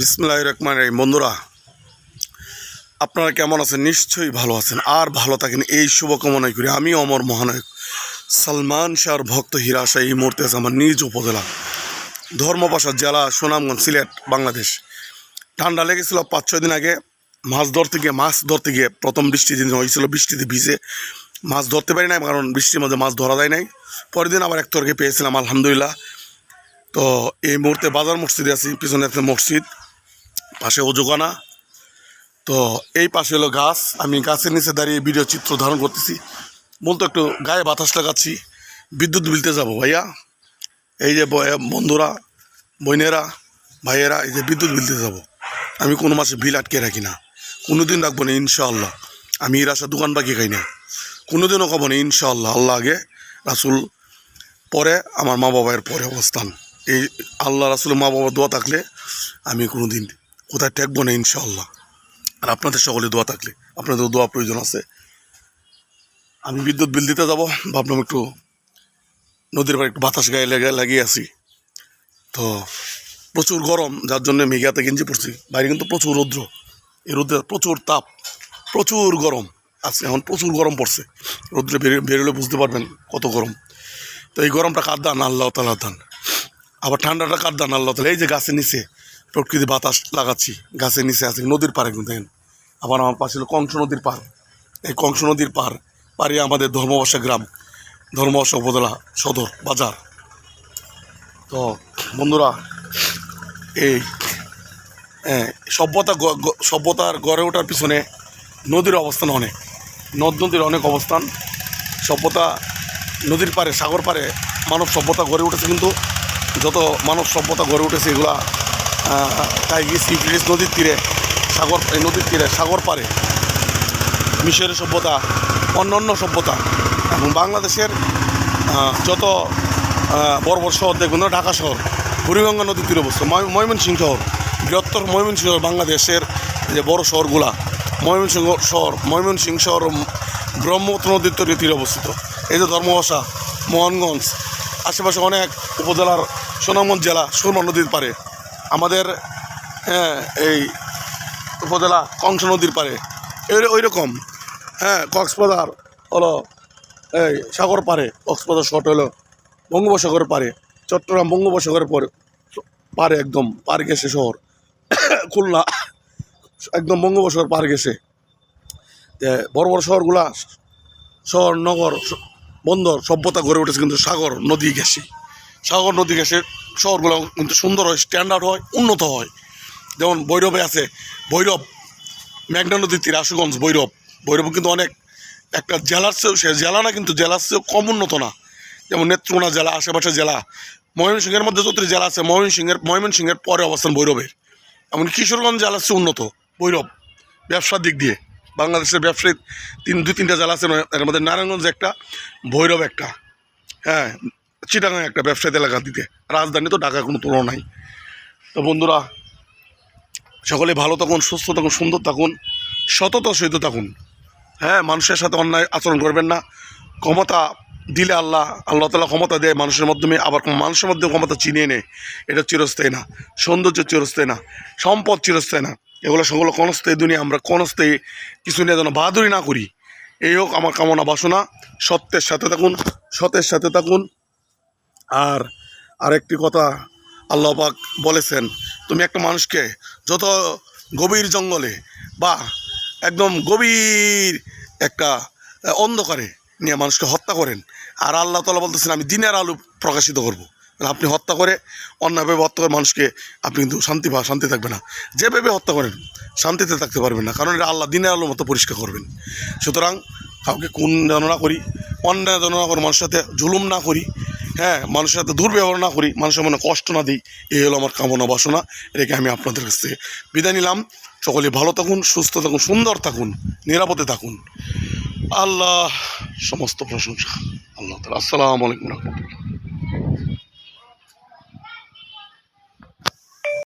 বিসমুল্লাহ রহমান এই বন্ধুরা, আপনারা কেমন আছেন? নিশ্চয়ই ভালো আছেন। আর ভালো থাকেন। এই শুভকামনাই করি। আমি অমর মহানায়ক সালমান শাহর ভক্ত হিরাশা এই মুহূর্তে আছে আমার নিজ উপজেলা, ধর্মপাশা জেলা, সুনামগঞ্জ, সিলেট, বাংলাদেশ। ঠান্ডা লেগেছিল পাঁচ, ছয় দিন আগে। মাছ ধরতে গিয়ে, মাছ ধরতে গিয়ে প্রথম বৃষ্টি দিন হয়েছিল। বৃষ্টিতে ভিজে মাছ ধরতে পারি নাই, কারণ বৃষ্টির মধ্যে মাছ ধরা যায় নাই। পরের দিন আবার এক তরকে পেয়েছিলাম, আলহামদুলিল্লাহ। তো এই মুহূর্তে বাজার মসজিদে আছি, পিছনে একটা মসজিদ, পাশে অজুগানা তো এই পাশে হলো গাছ, আমি গাছের নিচে দাঁড়িয়ে ভিডিও চিত্র ধারণ করতেছি। বলতো একটু গায়ে বাতাস লাগাচ্ছি, বিদ্যুৎ বিলতে যাব ভাইয়া। এই যে বন্ধুরা, বোনেরা, ভাইয়েরা, এই যে বিদ্যুৎ বিলতে যাব। আমি কোনো মাসে বিল আটকে রাখি না। কোনো দিন রাখব না, ইনশাআল্লাহ। আমি এর আশা দোকান বাকি খাই না। কোনো দিনও খাব না, ইনশাআল্লাহ। আল্লাহ আগে, রাসুল পরে, আমার মা বাবার পরে অবস্থান। এই আল্লাহ রাসুলের মা বাবার দোয়া থাকলে আমি কোনো দিন কোথায় ঠেকবো না, ইনশাআল্লাহ। আর আপনাদের সকলে দোয়া থাকলে, আপনাদের দোয়া প্রয়োজন আছে। আমি বিদ্যুৎ বিল দিতে যাব, ভাবলাম একটু নদীর পাড়ে একটু বাতাস গায়ে লেগে লাগিয়ে আছি তো প্রচুর গরম, যার জন্য মেঘাতে গেঞ্জি পড়ছি বাইরে কিন্তু প্রচুর রৌদ্র। এই রৌদ্রে প্রচুর তাপ, প্রচুর গরম। আজকে এখন প্রচুর গরম পড়ছে। রৌদ্রে বেরোলে বুঝতে পারবেন কত গরম। তো এই গরমটা কার দান? আল্লাহ তালার দান। আবার ঠান্ডাটা কার দান আল্লাহ তালা? এই যে গাছের নিচে প্রকৃতি বাতাস লাগাচ্ছি, গাছের নিচে আছে, নদীর পাড়ে কিন্তু দেখেন, আবার আমার পাশে হলো কংস নদীর পার এই কংস নদীর পার পাড়ে আমাদের ধর্মবাসা গ্রাম, ধর্মবাসা উপজেলা সদর বাজার। তো বন্ধুরা, এই সভ্যতা সভ্যতার গড়ে ওঠার পিছনে নদীর অবস্থান অনেক। নদ নদীর অনেক অবস্থান। সভ্যতা নদীর পারে সাগর পারে মানব সভ্যতা গড়ে উঠেছে কিন্তু যত মানব সভ্যতা গড়ে উঠেছে, এগুলা টাইগিস ইউক্লিস নদীর তীরে, সাগর, এই নদীর তীরে, সাগর পারে মিশরের সভ্যতা অন্য অন্য সভ্যতা, এবং বাংলাদেশের যত বড় বড় শহর, দেখবেন ঢাকা শহর বুড়িগঙ্গা নদীর তীরে অবস্থিত, ময়- ময়মনসিংহ শহর, বৃহত্তর ময়মনসিংহ বাংলাদেশের যে বড় শহরগুলা, ময়মনসিংহ শহর ময়মনসিংহ শহর ব্রহ্মপুত্র নদীর তীরে অবস্থিত, এই যে ধর্মভাষা, মোহনগঞ্জ, আশেপাশে অনেক উপজেলার সুনামগঞ্জ জেলা সুরমা নদীর পারে আমাদের হ্যাঁ এই উপজেলা কংস নদীর পারে ওই রকম হ্যাঁ কক্সবাজার হলো, এই সাগর পারে কক্সবাজার শহর হলো বঙ্গোপসাগরের পারে চট্টগ্রাম বঙ্গোপসাগরের পরে পারে একদম, পার গেছে শহর। খুলনা, একদম বঙ্গোপসাগর পার গেছে। বড় বড় শহরগুলা, শহর, নগর বন্দর, সভ্যতা গড়ে উঠেছে, কিন্তু সাগর, নদী গেছে। সাগর নদী গেছে শহরগুলো কিন্তু সুন্দর হয় স্ট্যান্ডার্ড হয়, উন্নত হয়। যেমন ভৈরবে আছে, ভৈরব, মেঘনা নদীর তীরে, আশুগঞ্জ, ভৈরব। ভৈরব কিন্তু অনেক একটা জেলার চেয়েও সে জেলা না, কিন্তু জেলার চেয়েও কম উন্নত না। যেমন নেত্রকোনা জেলা, আশেপাশে জেলা, ময়মনসিংহের মধ্যে যতটি জেলা আছে, ময়মনসিংহের ময়মনসিংহের পরে অবস্থান ভৈরবের। এমন কিশোরগঞ্জ জেলার চেয়ে উন্নত, ভৈরব। ব্যবসার দিক দিয়ে, বাংলাদেশের ব্যবসায়িক তিন, দুই, তিনটা জেলা আছে এর মধ্যে নারায়ণগঞ্জ একটা, ভৈরব একটা। হ্যাঁ চিটাগাং একটা ব্যবসায়িক এলাকা দিতে। রাজধানী তো ঢাকার কোনো তুলনা নাই। তো বন্ধুরা সকলে ভালো থাকুন, সুস্থ থাকুন, সুন্দর থাকুন সততার সহিত থাকুন। হ্যাঁ মানুষের সাথে অন্যায় আচরণ করবেন না। ক্ষমতা দিলে আল্লাহ আল্লাহ তালা ক্ষমতা দেয়, মানুষের মাধ্যমে আবার মানুষের মাধ্যমে ক্ষমতা চিনিয়ে নেয়। এটা চিরস্থায়ী না। সৌন্দর্য চিরস্থায়ী না। সম্পদ চিরস্থায়ী না। এগুলো সকল কনস্থায়ী দুনিয়া। আমরা কনস্থায়ী কিছু নিয়ে যেন বাহাদুরি না করি। এই হোক আমার কামনা বাসনা। সত্যের সাথে থাকুন, সতের সাথে থাকুন। আর আরেকটি কথা আল্লাহবাক বলেছেন, তুমি একটা মানুষকে যত গভীর জঙ্গলে বা একদম গভীর একটা অন্ধকারে নিয়ে মানুষকে হত্যা করেন, আর আল্লাহ তালা বলতেছেন, আমি দিনের আলো প্রকাশিত করব। আপনি হত্যা করে, অন্যভাবে হত্যা করে মানুষকে আপনি কিন্তু শান্তি পা, শান্তি থাকবে না। যেভাবে হত্যা করেন, শান্তিতে থাকতে পারবেন না, কারণ এটা আল্লাহ দিনের আলোর মতো পরিষ্কার করবেন। সুতরাং কাউকে কোন জানা করি, অন্যায় জানা করে মানুষের সাথে জুলুম না করি হ্যাঁ মানুষের সাথে দুর্ব্যবহার না করি, মানুষের মনে কষ্ট না দিই, এই হলো আমার কামনা বাসনা রেখে আমি আপনাদের কাছ থেকে বিদায় নিলাম। সকলে ভালো থাকুন, সুস্থ থাকুন, সুন্দর থাকুন, নিরাপদে থাকুন। আল্লাহ, সমস্ত প্রশংসা। আল্লাহ তালা আসসালামু আলাইকুম রহমতুল্লাহ।